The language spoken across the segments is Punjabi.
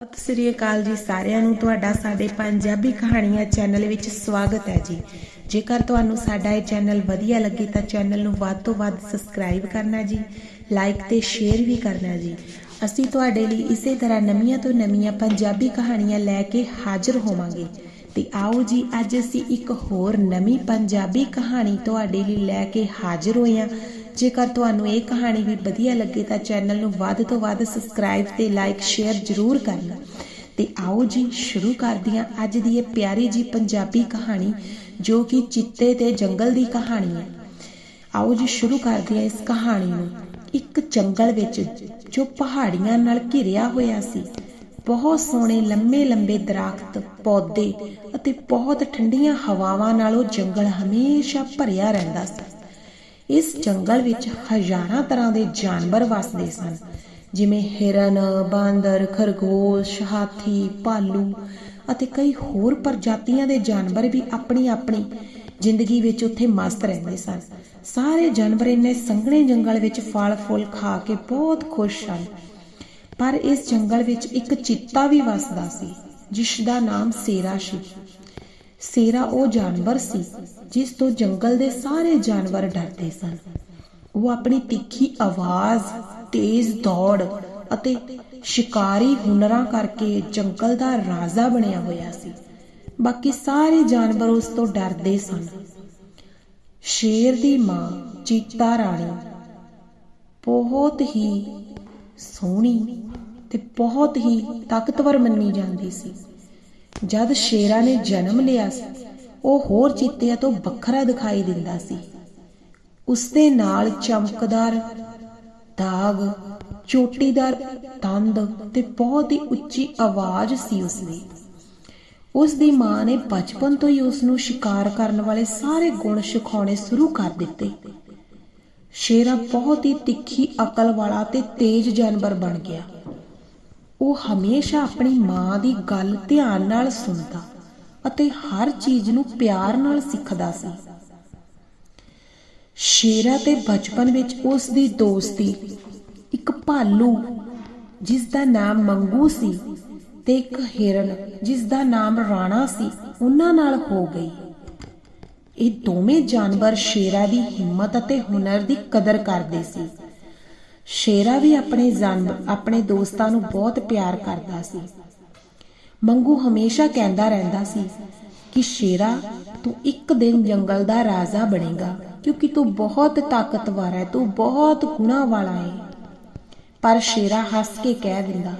ਸਤਿ ਸ੍ਰੀ ਅਕਾਲ ਜੀ ਸਾਰਿਆਂ ਨੂੰ। ਤੁਹਾਡਾ ਸਾਡੇ ਪੰਜਾਬੀ ਕਹਾਣੀਆਂ ਚੈਨਲ ਵਿੱਚ ਸਵਾਗਤ ਹੈ ਜੀ। ਜੇਕਰ ਤੁਹਾਨੂੰ ਸਾਡਾ ਇਹ ਚੈਨਲ ਵਧੀਆ ਲੱਗੇ ਤਾਂ ਚੈਨਲ ਨੂੰ ਵੱਧ ਤੋਂ ਵੱਧ ਸਬਸਕ੍ਰਾਈਬ ਕਰਨਾ ਜੀ, ਲਾਈਕ ਤੇ ਸ਼ੇਅਰ ਵੀ ਕਰਨਾ ਜੀ। ਅਸੀਂ ਤੁਹਾਡੇ ਲਈ ਇਸੇ ਤਰ੍ਹਾਂ ਨਵੀਆਂ ਤੋਂ ਨਵੀਆਂ ਪੰਜਾਬੀ ਕਹਾਣੀਆਂ ਲੈ ਕੇ ਹਾਜ਼ਰ ਹੋਵਾਂਗੇ। ਤੇ ਆਓ ਜੀ, ਅੱਜ ਅਸੀਂ ਇੱਕ ਹੋਰ ਨਵੀਂ ਪੰਜਾਬੀ ਕਹਾਣੀ ਤੁਹਾਡੇ ਲਈ ਲੈ ਕੇ ਹਾਜ਼ਰ ਹੋਏ ਹਾਂ। ਜੇਕਰ ਤੁਹਾਨੂੰ ਇਹ ਕਹਾਣੀ ਵੀ ਵਧੀਆ ਲੱਗੇ ਤਾਂ ਚੈਨਲ ਨੂੰ ਵੱਧ ਤੋਂ ਵੱਧ ਸਬਸਕ੍ਰਾਈਬ ਤੇ ਲਾਈਕ, ਸ਼ੇਅਰ ਜ਼ਰੂਰ ਕਰਨਾ। ਤੇ ਆਓ ਜੀ, ਸ਼ੁਰੂ ਕਰਦੇ ਅੱਜ ਦੀ ਇਹ ਪਿਆਰੀ ਜੀ ਪੰਜਾਬੀ ਕਹਾਣੀ, ਜੋ ਕਿ ਚਿੱਤੇ ਤੇ ਜੰਗਲ ਦੀ ਕਹਾਣੀ ਹੈ। ਆਓ ਜੀ, ਸ਼ੁਰੂ ਕਰਦੇ ਹਾਂ ਇਸ ਕਹਾਣੀ ਨੂੰ। ਇੱਕ ਜੰਗਲ ਵਿੱਚ ਜੋ ਪਹਾੜੀਆਂ ਨਾਲ ਘਿਰਿਆ ਹੋਇਆ ਸੀ, ਬਹੁਤ ਸੋਹਣੇ ਲੰਮੇ ਲੰਬੇ ਦਰਖਤ, ਪੌਦੇ ਅਤੇ ਬਹੁਤ ਠੰਡੀਆਂ ਹਵਾਵਾਂ ਨਾਲ ਉਹ ਜੰਗਲ ਹਮੇਸ਼ਾ ਭਰਿਆ ਰਹਿੰਦਾ ਸੀ। ਇਸ ਜੰਗਲ ਵਿੱਚ ਹਜ਼ਾਰਾਂ ਤਰ੍ਹਾਂ ਦੇ ਜਾਨਵਰ ਵਸਦੇ ਸਨ, ਜਿਵੇਂ ਹਿਰਨ, ਬਾਂਦਰ, ਖਰਗੋਸ਼, ਹਾਥੀ, ਭਾਲੂ ਅਤੇ ਕਈ ਹੋਰ ਪ੍ਰਜਾਤੀਆਂ ਦੇ ਜਾਨਵਰ ਵੀ ਆਪਣੀ ਆਪਣੀ ਜ਼ਿੰਦਗੀ ਵਿੱਚ ਉੱਥੇ ਮਸਤ ਰਹਿੰਦੇ ਸਨ। ਸਾਰੇ ਜਾਨਵਰ ਇੰਨੇ ਸੰਘਣੇ ਜੰਗਲ ਵਿੱਚ ਫਲ ਫੁੱਲ ਖਾ ਕੇ ਬਹੁਤ ਖੁਸ਼ ਸਨ। ਪਰ ਇਸ ਜੰਗਲ ਵਿੱਚ ਇੱਕ ਚੀਤਾ ਵੀ ਵੱਸਦਾ ਸੀ ਜਿਸ ਦਾ ਨਾਮ ਸੇਰਾ ਸੀ। ਸੇਰਾ ਉਹ ਜਾਨਵਰ ਸੀ ਜਿਸ ਤੋਂ ਜੰਗਲ ਦੇ ਸਾਰੇ ਜਾਨਵਰ ਡਰਦੇ ਸਨ। ਉਹ ਆਪਣੀ ਤਿੱਖੀ ਆਵਾਜ਼, ਤੇਜ਼ ਦੌੜ ਅਤੇ ਸ਼ਿਕਾਰੀ ਹੁਨਰਾਂ ਕਰਕੇ ਜੰਗਲ ਦਾ ਰਾਜਾ ਬਣਿਆ ਹੋਇਆ ਸੀ। ਬਾਕੀ ਸਾਰੇ ਜਾਨਵਰ ਉਸ ਤੋਂ ਡਰਦੇ ਸਨ। ਸ਼ੇਰ ਦੀ ਮਾਂ ਚੀਤਾ ਰਾਣੀ ਬਹੁਤ ਹੀ ਸੋਹਣੀ ਤੇ ਬਹੁਤ ਹੀ ਤਾਕਤਵਰ ਮੰਨੀ ਜਾਂਦੀ ਸੀ। ਜਦ ਸ਼ੇਰਾਂ ਨੇ ਜਨਮ ਲਿਆ ਸੀ, ਉਹ ਹੋਰ ਚੀਤਿਆਂ ਤੋਂ ਵੱਖਰਾ ਦਿਖਾਈ ਦਿੰਦਾ ਸੀ। ਉਸ ਦੇ ਨਾਲ ਚਮਕਦਾਰ, ਦਾਗ, ਚੋਟੀਦਾਰ ਦੰਦ ਤੇ ਬਹੁਤ ਹੀ ਉੱਚੀ ਆਵਾਜ਼ ਸੀ ਉਸ ਦੀ ਉਸ ਦੀ ਮਾਂ ਨੇ ਬਚਪਨ ਤੋਂ ਹੀ ਉਸ ਨੂੰ ਸ਼ਿਕਾਰ ਕਰਨ ਵਾਲੇ ਸਾਰੇ ਗੁਣ ਸਿਖਾਉਣੇ ਸ਼ੁਰੂ ਕਰ ਦਿੱਤੇ। ਸ਼ੇਰਾ ਬਹੁਤ ਹੀ ਤਿੱਖੀ ਅਕਲ ਵਾਲਾ ਤੇ ਤੇਜ਼ ਜਾਨਵਰ ਬਣ ਗਿਆ। ਉਹ ਹਮੇਸ਼ਾ ਆਪਣੀ ਮਾਂ ਦੀ ਗੱਲ ਧਿਆਨ ਨਾਲ ਸੁਣਦਾ ਅਤੇ ਹਰ ਚੀਜ਼ ਨੂੰ ਪਿਆਰ ਨਾਲ ਸਿੱਖਦਾ ਸੀ। ਸ਼ੇਰਾ ਤੇ ਬਚਪਨ ਵਿੱਚ ਉਸ ਦੀ ਦੋਸਤੀ ਇੱਕ ਭਾਲੂ, ਜਿਸ ਦਾ ਨਾਮ ਮੰਗੂ ਸੀ ਤੇ ਇੱਕ ਹਿਰਨ, ਜਿਸ ਦਾ ਨਾਮ ਰਾਣਾ ਸੀ, ਉਹਨਾਂ ਨਾਲ ਹੋ ਗਈ। ਇਹ ਦੋਵੇਂ ਜਾਨਵਰ ਸ਼ੇਰਾ ਦੀ ਹਿੰਮਤ ਅਤੇ ਹੁਨਰ ਦੀ ਕਦਰ ਕਰਦੇ ਸੀ। ਸ਼ੇਰਾ ਵੀ ਆਪਣੇ ਜਾਨਵਰ ਆਪਣੇ ਦੋਸਤਾਂ ਨੂੰ ਬਹੁਤ ਪਿਆਰ ਕਰਦਾ ਸੀ। ਮੰਗੂ ਹਮੇਸ਼ਾ ਕਹਿੰਦਾ ਰਹਿੰਦਾ ਸੀ ਕਿ ਸ਼ੇਰਾ, ਤੂੰ ਇੱਕ ਦਿਨ ਜੰਗਲ ਦਾ ਰਾਜਾ ਬਣੇਗਾ, ਕਿਉਂਕਿ ਤੂੰ ਬਹੁਤ ਤਾਕਤਵਰ ਹੈ, ਤੂੰ ਬਹੁਤ ਗੁਣਾ ਵਾਲਾ ਹੈ। ਪਰ ਸ਼ੇਰਾ ਹੱਸ ਕੇ ਕਹਿ ਦਿੰਦਾ,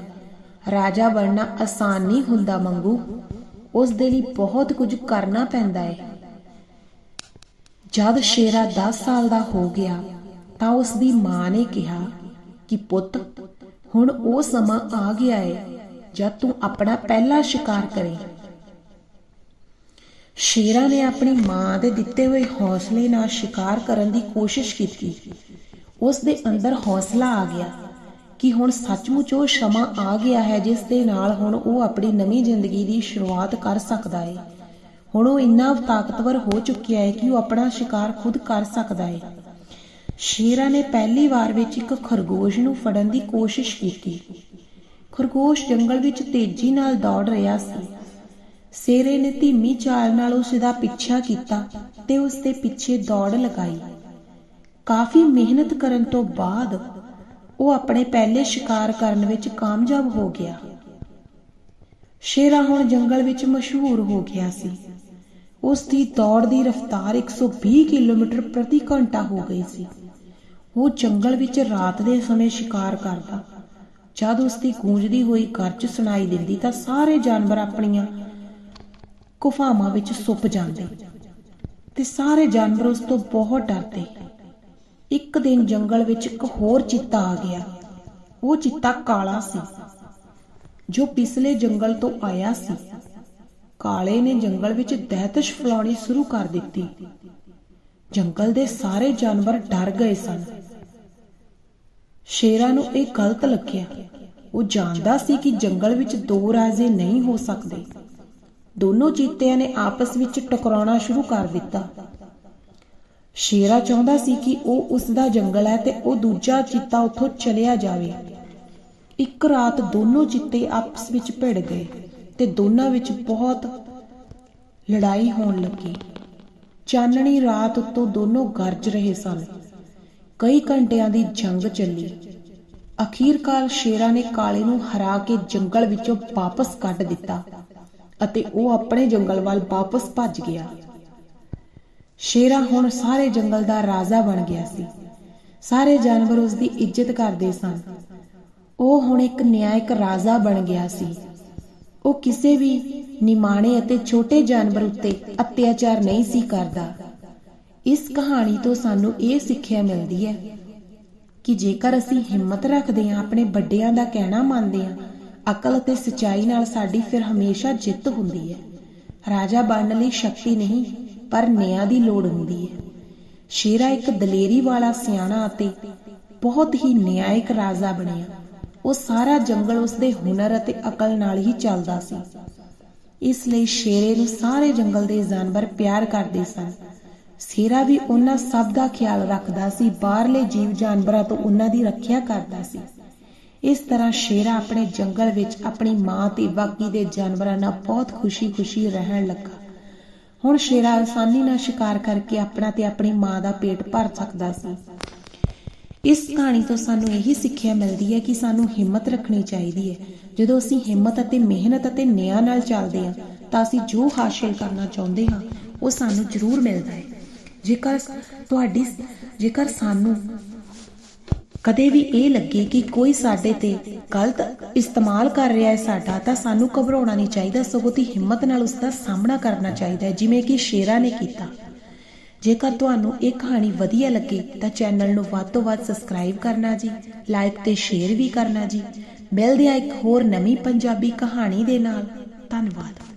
ਰਾਜਾ ਬਣਨਾ ਆਸਾਨ ਨਹੀਂ ਹੁੰਦਾ ਮੰਗੂ, ਉਸ ਦੇ ਲਈ ਬਹੁਤ ਕੁਝ ਕਰਨਾ ਪੈਂਦਾ ਹੈ। ਜਦ ਸ਼ੇਰਾ 10 ਸਾਲ ਦਾ ਹੋ ਗਿਆ ਤਾਂ ਉਸ ਦੀ ਮਾਂ ਨੇ ਕਿਹਾ ਕਿ ਪੁੱਤ, ਹੁਣ ਉਹ ਸਮਾਂ ਆ ਗਿਆ ਹੈ ਜਦ ਤੂੰ ਆਪਣਾ ਪਹਿਲਾ ਸ਼ਿਕਾਰ ਕਰੇ। ਸ਼ੇਰਾ ਨੇ ਆਪਣੀ ਮਾਂ ਦੇ ਦਿੱਤੇ ਹੋਏ ਹੌਸਲੇ ਨਾਲ ਸ਼ਿਕਾਰ ਕਰਨ ਦੀ ਕੋਸ਼ਿਸ਼ ਕੀਤੀ। ਉਸ ਦੇ ਅੰਦਰ ਹੌਸਲਾ ਆ ਗਿਆ ਕਿ ਹੁਣ ਸੱਚਮੁੱਚ ਉਹ ਸਮਾਂ ਆ ਗਿਆ ਹੈ ਜਿਸ ਦੇ ਨਾਲ ਹੁਣ ਉਹ ਆਪਣੀ ਨਵੀਂ ਜ਼ਿੰਦਗੀ ਦੀ ਸ਼ੁਰੂਆਤ ਕਰ ਸਕਦਾ ਹੈ ਹੁਣ ਉਹ ਇੰਨਾ ਤਾਕਤਵਰ ਹੋ ਚੁੱਕਿਆ ਹੈ ਕਿ ਉਹ ਆਪਣਾ ਸ਼ਿਕਾਰ ਖੁਦ ਕਰ ਸਕਦਾ ਹੈ ਸ਼ੇਰਾ ਨੇ ਪਹਿਲੀ ਵਾਰ ਵਿੱਚ ਇੱਕ ਖਰਗੋਸ਼ ਨੂੰ ਫੜਨ ਦੀ ਕੋਸ਼ਿਸ਼ ਕੀਤੀ। ਖਰਗੋਸ਼ ਜੰਗਲ ਵਿੱਚ ਤੇਜ਼ੀ ਨਾਲ ਦੌੜ ਰਿਹਾ ਸੀ। ਸ਼ੇਰੇ ਨੇ ਧੀਮੀ ਚਾਲ ਨਾਲ ਉਸ ਦਾ ਪਿੱਛਾ ਕੀਤਾ ਤੇ ਉਸ ਦੇ ਪਿੱਛੇ ਦੌੜ ਲਗਾਈ। ਕਾਫੀ ਮਿਹਨਤ ਕਰਨ ਤੋਂ ਬਾਅਦ ਉਹ ਆਪਣੇ ਪਹਿਲੇ ਸ਼ਿਕਾਰ ਕਰਨ ਵਿੱਚ ਕਾਮਯਾਬ ਹੋ ਗਿਆ। ਸ਼ੇਰਾ ਹੁਣ ਜੰਗਲ ਵਿੱਚ ਮਸ਼ਹੂਰ ਹੋ ਗਿਆ ਸੀ। ਉਸ ਦੀ ਦੌੜ ਦੀ ਰਫ਼ਤਾਰ 120 ਕਿਲੋਮੀਟਰ ਪ੍ਰਤੀ ਘੰਟਾ ਹੋ ਗਈ ਸੀ। ਉਹ ਜੰਗਲ ਵਿੱਚ ਰਾਤ ਦੇ ਸਮੇਂ ਸ਼ਿਕਾਰ ਕਰਦਾ। ਜਦ ਉਸ ਦੀ ਗੂੰਜਦੀ ਹੋਈ ਗਰਜ ਸੁਣਾਈ ਦਿੰਦੀ ਤਾਂ ਸਾਰੇ ਜਾਨਵਰ ਆਪਣੀਆਂ ਗੁਫਾਵਾਂ ਵਿੱਚ ਛੁਪ ਜਾਂਦੇ ਤੇ ਸਾਰੇ ਜਾਨਵਰ ਉਸ ਤੋਂ ਬਹੁਤ ਡਰਦੇ। ਇੱਕ ਦਿਨ ਜੰਗਲ ਵਿੱਚ ਇੱਕ ਹੋਰ ਚੀਤਾ ਆ ਗਿਆ। ਉਹ ਚੀਤਾ ਕਾਲਾ ਸੀ, ਜੋ ਪਿਛਲੇ ਜੰਗਲ ਤੋਂ ਆਇਆ ਸੀ। ਕਾਲੇ ਨੇ ਜੰਗਲ ਵਿੱਚ ਦਹਿਸ਼ਤ ਫੈਲਾਉਣੀ ਸ਼ੁਰੂ ਕਰ ਦਿੱਤੀ। ਜੰਗਲ ਦੇ ਸਾਰੇ ਜਾਨਵਰ ਡਰ ਗਏ ਸਨ। ਸ਼ੇਰਾਂ ਨੂੰ ਇਹ ਗਲਤ ਲੱਗਿਆ ਉਹ ਜਾਣਦਾ ਸੀ ਕਿ ਜੰਗਲ ਵਿੱਚ ਦੋ ਰਾਜੇ ਨਹੀਂ ਹੋ ਸਕਦੇ। ਦੋਨੋਂ ਚੀਤਿਆਂ ਨੇ ਆਪਸ ਵਿੱਚ ਟਕਰਾਉਣਾ ਸ਼ੁਰੂ ਕਰ ਦਿੱਤਾ। ਸ਼ੇਰਾ ਚਾਹੁੰਦਾ ਸੀ ਕਿ ਉਹ ਉਸ ਦਾ ਜੰਗਲ ਹੈ ਤੇ ਉਹ ਦੂਜਾ ਚੀਤਾ ਉੱਥੋਂ ਚਲਿਆ ਜਾਵੇ। ਇੱਕ ਰਾਤ ਦੋਨੋਂ ਚਿੱਤੇ ਆਪਸ ਵਿੱਚ ਭਿੜ ਗਏ ਤੇ ਦੋਨਾਂ ਵਿੱਚ ਬਹੁਤ ਲੜਾਈ ਹੋਣ ਲੱਗੀ। ਚਾਨਣੀ ਰਾਤ ਉੱਤੋਂ ਦੋਨੋਂ ਗਰਜ ਰਹੇ ਸਨ। ਕਈ ਘੰਟਿਆਂ ਦੀ ਜੰਗ ਚੱਲੀ। ਅਖੀਰਕਾਰ ਸ਼ੇਰਾਂ ਨੇ ਕਾਲੇ ਨੂੰ ਹਰਾ ਕੇ ਜੰਗਲ ਵਿੱਚੋਂ ਵਾਪਸ ਕੱਢ ਦਿੱਤਾ ਅਤੇ ਉਹ ਆਪਣੇ ਜੰਗਲ ਵੱਲ ਵਾਪਸ ਭੱਜ ਗਿਆ। ਸ਼ੇਰਾ ਹੁਣ ਸਾਰੇ ਜੰਗਲ ਦਾ ਰਾਜਾ ਬਣ ਗਿਆ ਸੀ। ਸਾਰੇ ਜਾਨਵਰ ਉਸ ਦੀ ਇੱਜ਼ਤ ਕਰਦੇ ਸਨ। ਉਹ ਹੁਣ ਇੱਕ ਨਿਆਇਕ ਰਾਜਾ ਬਣ ਗਿਆ ਸੀ। ਉਹ ਕਿਸੇ ਵੀ ਨਿਮਾਣੇ ਅਤੇ ਛੋਟੇ ਜਾਨਵਰ ਉੱਤੇ ਅਤਿਆਚਾਰ ਨਹੀਂ ਸੀ ਕਰਦਾ। ਇਸ ਕਹਾਣੀ ਤੋਂ ਸਾਨੂੰ ਇਹ ਸਿੱਖਿਆ ਮਿਲਦੀ ਹੈ ਕਿ ਜੇਕਰ ਅਸੀਂ ਹਿੰਮਤ ਰੱਖਦੇ ਹਾਂ, ਆਪਣੇ ਵੱਡਿਆਂ ਦਾ ਕਹਿਣਾ ਮੰਨਦੇ ਹਾਂ, ਅਕਲ ਅਤੇ ਸਚਾਈ ਨਾਲ ਸਾਡੀ ਫਿਰ ਹਮੇਸ਼ਾ ਜਿੱਤ ਹੁੰਦੀ ਹੈ। ਰਾਜਾ ਬਣਨ ਲਈ ਸ਼ਕਤੀ ਨਹੀਂ, ਪਰ ਨਿਆਂ ਦੀ ਲੋੜ ਹੁੰਦੀ ਹੈ। ਸ਼ੇਰਾ ਇੱਕ ਦਲੇਰੀ ਵਾਲਾ ਸਿਆਣਾ ਅਤੇ ਬਹੁਤ ਹੀ ਨਿਆਇਕ ਰਾਜਾ ਬਣਿਆ। ਉਹ ਸਾਰਾ ਜੰਗਲ ਉਸਦੇ ਹੁਨਰ ਅਤੇ ਅਕਲ ਨਾਲ ਹੀ ਚੱਲਦਾ ਸੀ। ਇਸ ਲਈ ਸ਼ੇਰੇ ਨੂੰ ਸਾਰੇ ਜੰਗਲ ਦੇ ਜਾਨਵਰ ਪਿਆਰ ਕਰਦੇ ਸਨ। ਸ਼ੇਰਾ ਵੀ ਉਹਨਾਂ ਸਭ ਦਾ ਖਿਆਲ ਰੱਖਦਾ ਸੀ, ਬਾਹਰਲੇ ਜੀਵ ਜਾਨਵਰਾਂ ਤੋਂ ਉਹਨਾਂ ਦੀ ਰੱਖਿਆ ਕਰਦਾ ਸੀ। ਇਸ ਤਰ੍ਹਾਂ ਸ਼ੇਰਾ ਆਪਣੇ ਜੰਗਲ ਵਿੱਚ ਆਪਣੀ ਮਾਂ ਤੇ ਬਾਕੀ ਦੇ ਜਾਨਵਰਾਂ ਨਾਲ ਬਹੁਤ ਖੁਸ਼ੀ-ਖੁਸ਼ੀ ਰਹਿਣ ਲੱਗਾ। ਹੁਣ ਸ਼ੇਰਾ ਆਸਾਨੀ ਨਾਲ ਸ਼ਿਕਾਰ ਕਰਕੇ ਆਪਣਾ ਤੇ ਆਪਣੀ ਮਾਂ ਦਾ ਪੇਟ ਭਰ ਸਕਦਾ ਸੀ। ਇਸ ਕਹਾਣੀ ਤੋਂ ਸਾਨੂੰ ਇਹੀ ਸਿੱਖਿਆ ਮਿਲਦੀ ਹੈ ਕਿ ਸਾਨੂੰ ਹਿੰਮਤ ਰੱਖਣੀ ਚਾਹੀਦੀ ਹੈ। ਜਦੋਂ ਅਸੀਂ ਹਿੰਮਤ ਅਤੇ ਮਿਹਨਤ ਅਤੇ ਨਿਆਂ ਨਾਲ ਚੱਲਦੇ ਹਾਂ, ਤਾਂ ਅਸੀਂ ਜੋ ਹਾਸਲ ਕਰਨਾ ਚਾਹੁੰਦੇ ਹਾਂ, ਉਹ ਸਾਨੂੰ ਜ਼ਰੂਰ ਮਿਲਦਾ ਹੈ। ਜੇਕਰ ਤੁਹਾਡੀ ਜੇਕਰ ਸਾਨੂੰ ਕਦੇ ਵੀ ਇਹ ਲੱਗੇ ਕਿ ਕੋਈ ਸਾਡੇ ਤੇ ਗਲਤ ਇਸਤੇਮਾਲ ਕਰ ਰਿਹਾ ਹੈ ਸਾਡਾ, ਤਾਂ ਸਾਨੂੰ ਘਬਰਾਉਣਾ ਨਹੀਂ ਚਾਹੀਦਾ, ਸਗੋਂ ਦੀ ਹਿੰਮਤ ਨਾਲ ਉਸ ਦਾ ਸਾਹਮਣਾ ਕਰਨਾ ਚਾਹੀਦਾ ਹੈ, ਜਿਵੇਂ ਕਿ ਸ਼ੇਰਾ ਨੇ ਕੀਤਾ। ਜੇਕਰ ਤੁਹਾਨੂੰ ਇਹ ਕਹਾਣੀ ਵਧੀਆ ਲੱਗੇ, ਤਾਂ ਚੈਨਲ ਨੂੰ ਵੱਧ ਤੋਂ ਵੱਧ ਸਬਸਕ੍ਰਾਈਬ ਕਰਨਾ ਜੀ, ਲਾਈਕ ਤੇ ਸ਼ੇਅਰ ਵੀ ਕਰਨਾ ਜੀ। ਮਿਲਦੇ ਆ ਇੱਕ ਹੋਰ ਨਵੀਂ ਪੰਜਾਬੀ ਕਹਾਣੀ ਦੇ ਨਾਲ। ਧੰਨਵਾਦ।